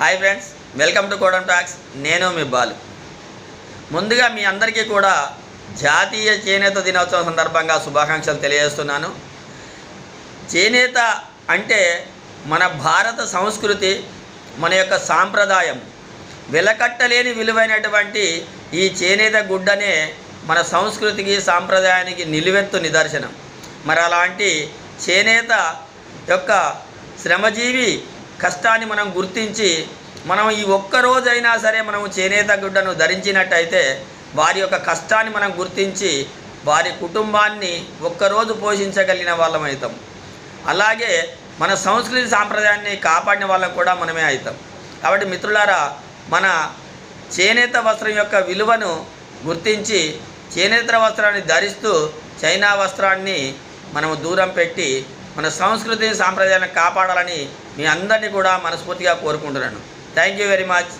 Hi friends welcome to కోడన్ talks. నేను మీ బాలు. ముందుగా మీ అందరికీ కూడా జాతీయ చేనేత దినోత్సవం సందర్భంగా శుభాకాంక్షలు తెలియజేస్తున్నాను. చేనేత అంటే మన భారత సంస్కృతి మన యొక్క సాంప్రదాయం. వెలకట్టలేని విలువైనటువంటి ఈ చేనేత గుడ్డనే మన సంస్కృతికి సాంప్రదాయానికి నిలువెత్తు నిదర్శనం. మరి అలాంటి చేనేత యొక్క శ్రమజీవి కష్టాన్ని మనం గుర్తించి మనం ఈ ఒక్కరోజైనా సరే మనం చేనేత గుడ్డను ధరించినట్టయితే వారి యొక్క కష్టాన్ని మనం గుర్తించి వారి కుటుంబాన్ని ఒక్కరోజు పోషించగలిగిన వాళ్ళం అవుతాం. అలాగే మన సంస్కృతి సాంప్రదాయాన్ని కాపాడిన వాళ్ళం కూడా మనమే అవుతాం. కాబట్టి మిత్రులారా మన చేనేత వస్త్రం యొక్క విలువను గుర్తించి చేనేత వస్త్రాన్ని ధరిస్తూ చైనా వస్త్రాన్ని మనము దూరం పెట్టి మన సంస్కృతి సాంప్రదాయాన్ని కాపాడాలని మీ అందరినీ కూడా మనస్ఫూర్తిగా కోరుకుంటున్నాను. Thank you very much